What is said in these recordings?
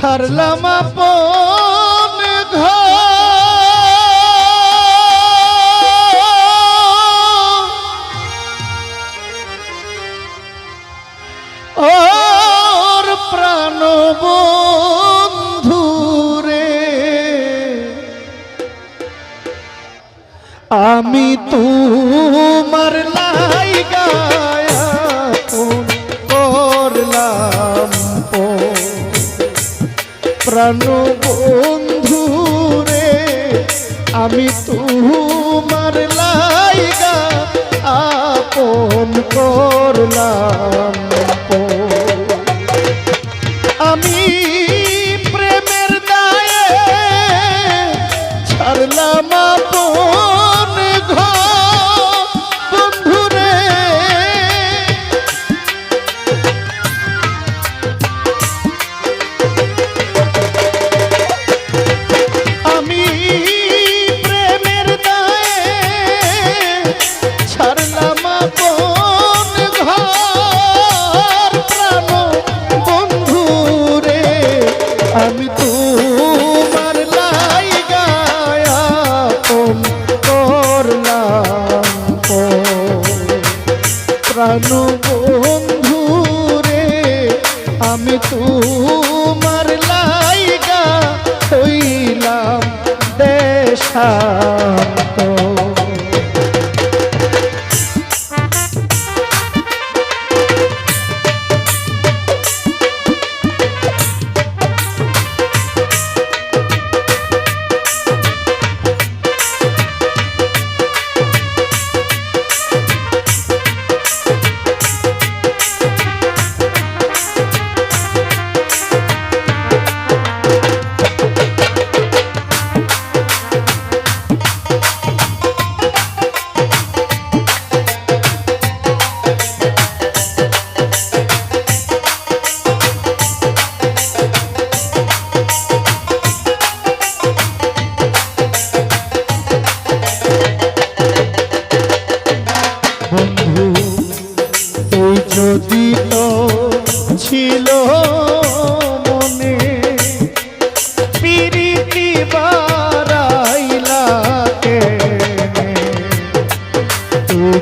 ছাড়লাম আপন ঘর। প্রাণ বন্ধুরে আমি তোমার লাইগা হারানো বন্ধু রে আমি তোমার লাইগা আপন করলাম।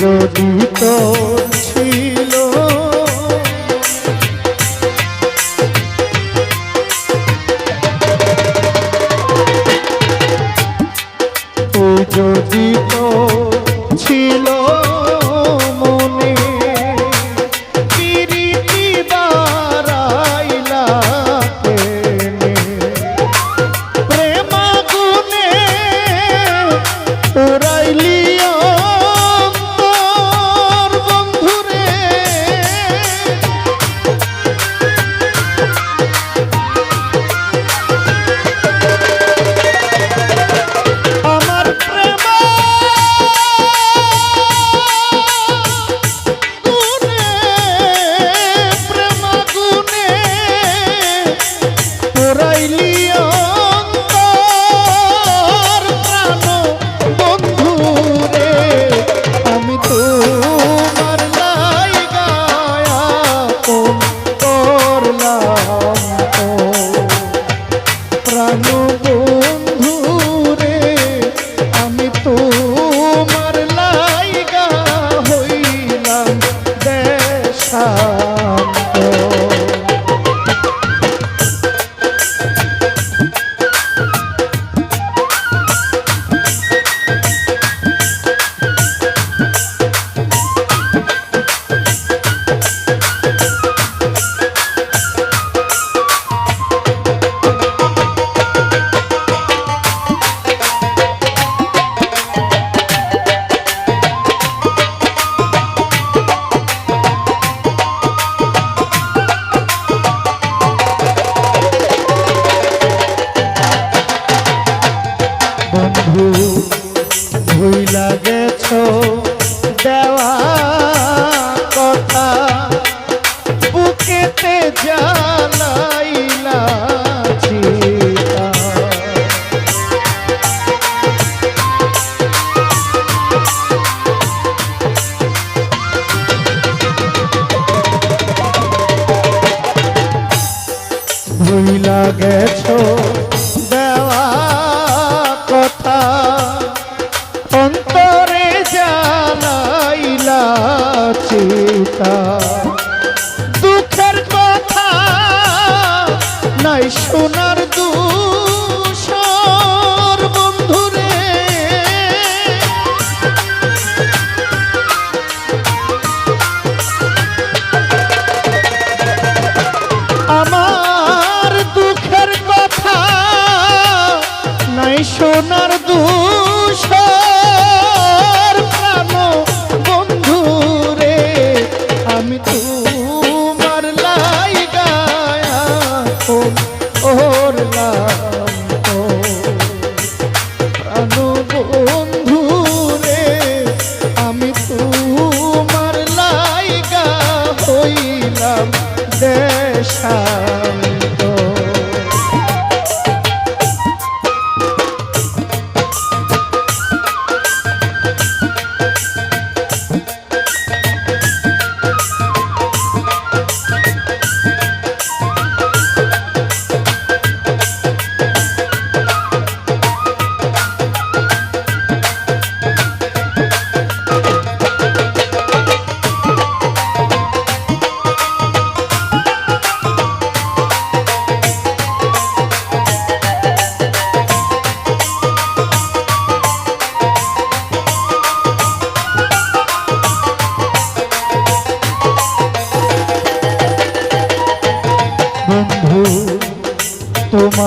যদি তোর get ওহর লা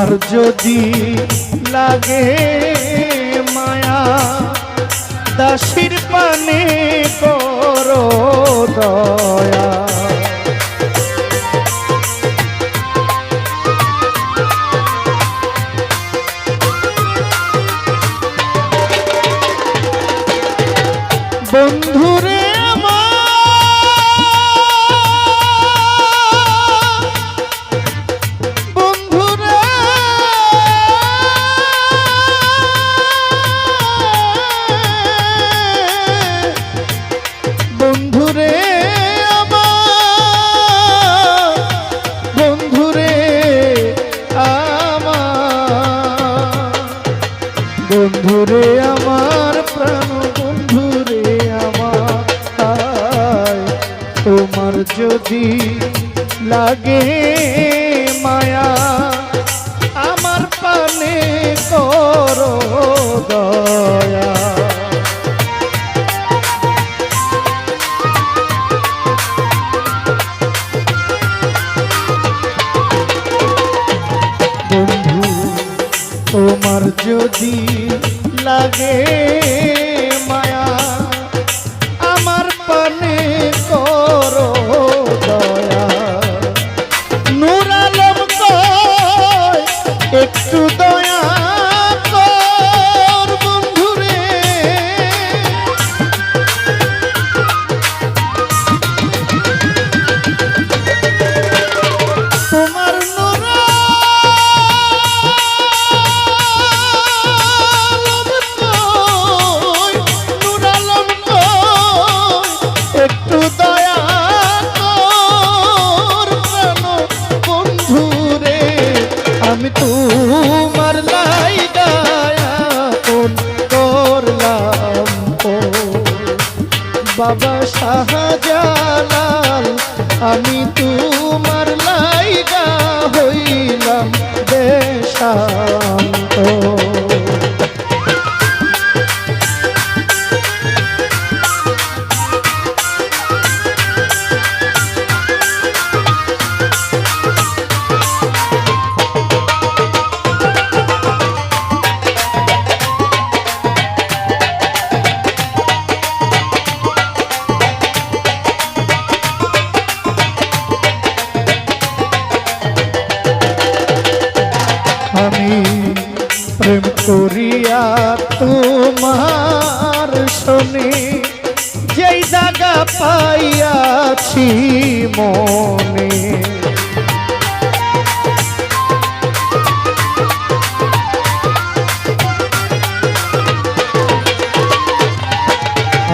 আমার যদি লাগে মায়া দাসির পানে করো দয়া। বন্ধুরে বন্ধুরে আমার প্রাণ বন্ধুরে আমার। তোমার যদি লাগে আমার যদি লাগে মায়া আমার পানে করো আমি তোমার লাইগা হইলাম দেশা। পাইয়াছি মনে।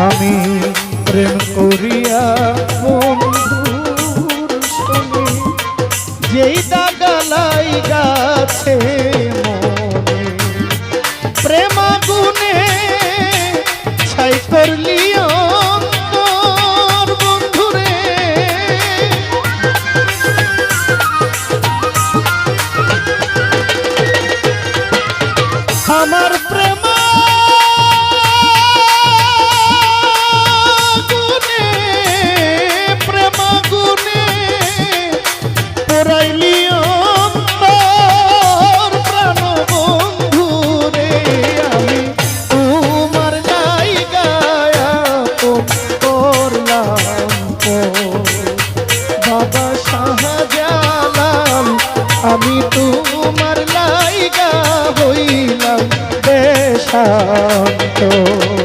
আমি প্রেম আমার প্রেম আমি তোমার দেশান্ত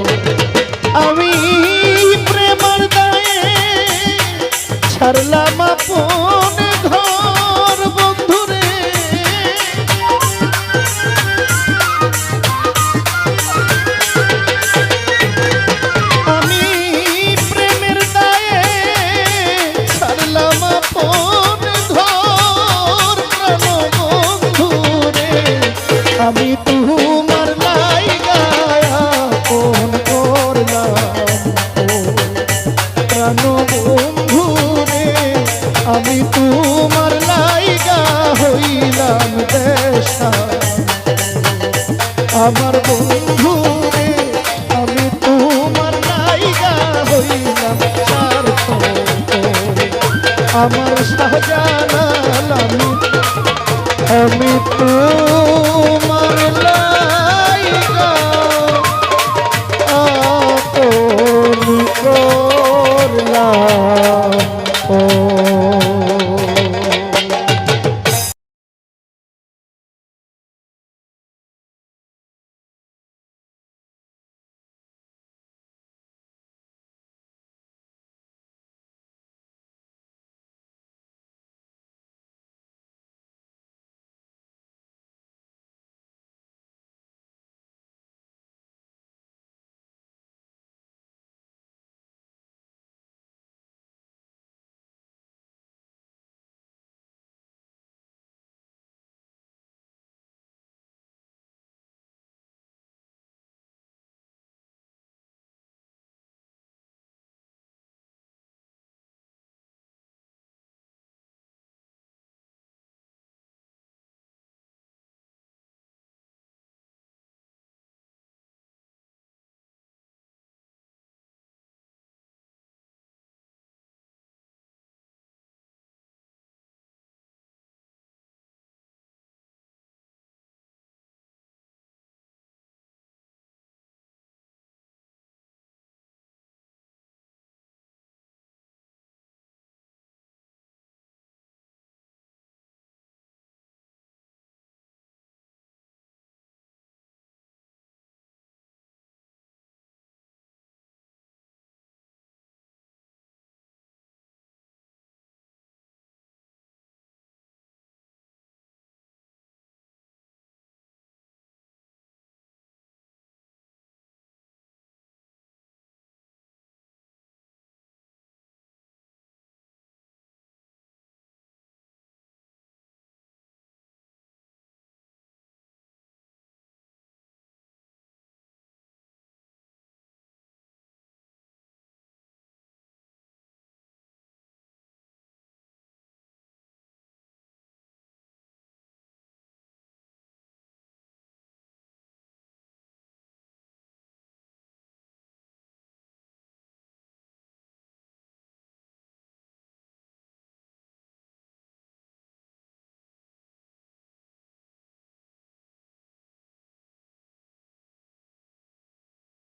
আমার শাহজালাল আমি আমি তো